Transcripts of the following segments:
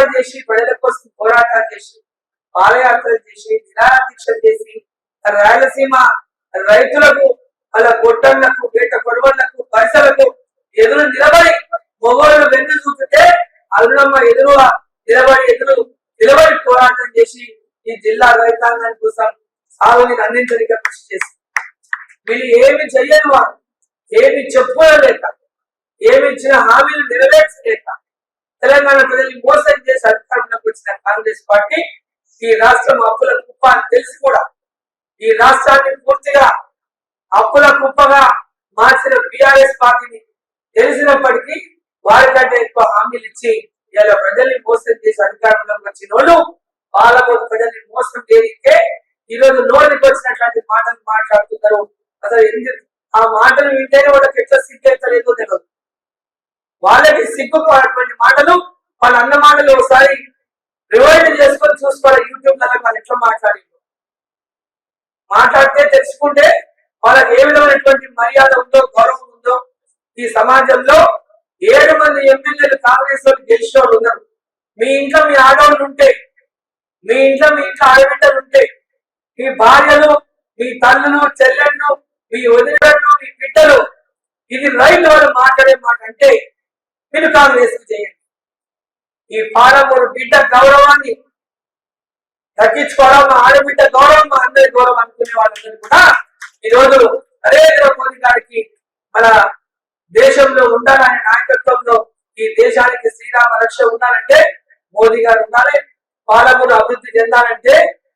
త్యాగాలు చేసి ప్రజల కోసం పోరాటాలు చేసి పాదయాత్రలు చేసి నిరాదీక్ష చేసి రాయలసీమ రైతులకు అలా గొడ్డళ్ళకు వేట కొడవళ్ళకు పరిసలకు ఎదురు నిలబడి మొగోళ్ళు వెన్ను చూపితే అరుణమ్మ ఎదురు నిలబడి ఎదురు నిలబడి పోరాటం చేసి ఈ జిల్లా రైతాంగం కోసం సాగునీరు అందించడానికి కృషి చేసి వీళ్ళు ఏమి చెయ్యని వారు ఏమి చెప్పుకోలేక ఏమి ఇచ్చిన హామీలు నెరవేర్చలేక తెలంగాణ ప్రజలు మోసం వచ్చిన కాంగ్రెస్ పార్టీ ఈ రాష్ట్రం అప్పుల కుప్ప అని తెలిసి కూడా ఈ రాష్ట్రాన్ని పూర్తిగా అప్పుల కుప్పగా మార్చిన బిఆర్ఎస్ పార్టీని తెలిసినప్పటికీ వారికంటే ఎక్కువ హామీలు ఇచ్చి ఇలా ప్రజల్ని మోసం చేసి అధికారంలోకి వచ్చిన వాళ్ళు పాలమూరు ప్రజల్ని మోసం చేయకే ఈ రోజు నోటికి వచ్చినటువంటి మాటలు మాట్లాడుతున్నారు. అసలు ఎందుకు? ఆ మాటలు వింటేనే వాళ్ళకి ఎట్లా సిగ్గెత్తలేదో తెలియదు వాళ్ళకి సిగ్గుపోయినటువంటి మాటలు వాళ్ళ అన్న మాటలు ఒకసారి చూసుకోవాలి యూట్యూబ్లలో వాళ్ళు ఎట్లా మాట్లాడి మాట్లాడితే తెలుసుకుంటే వాళ్ళకి ఏ విధమైనటువంటి మర్యాద ఉందో గౌరవం ఉందో ఈ సమాజంలో ఏడు మంది ఎమ్మెల్యేలు కాంగ్రెస్ వాళ్ళు గెలిచిన వాళ్ళు ఉన్నారు. మీ ఇంట్లో మీ ఆడవాళ్ళు ఉంటే మీ ఇంట్లో మీ ఇంట్లో ఆడబిడ్డలు ఉంటే మీ భార్యలు మీ తల్లులు చెల్లెళ్ళు మీ వదిలేళ్ళు మీ బిడ్డలు ఇది రైతు వాళ్ళు మాట్లాడే మాట అంటే మీరు కాంగ్రెస్ చేయండి. ఈ పాలమూరు బిడ్డ గౌరవాన్ని తగ్గించుకోవడం మా ఆడబిడ్డ గౌరవం మా అందరి గౌరవం అనుకునే వాళ్ళందరూ కూడా ఈ రోజు నరేంద్ర మోదీ గారికి మన దేశంలో ఉండాలనే నాయకత్వంలో ఈ దేశానికి శ్రీరామ రక్ష ఉండాలంటే మోదీ గారు ఉండాలి పాలకులు అభివృద్ధి చెందాలంటే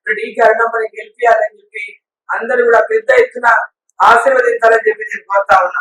డీకే అన్నమ్మని గెలిపియాలని చెప్పి అందరూ కూడా పెద్ద ఎత్తున ఆశీర్వదించాలని చెప్పి నేను కోరుతా ఉన్నా.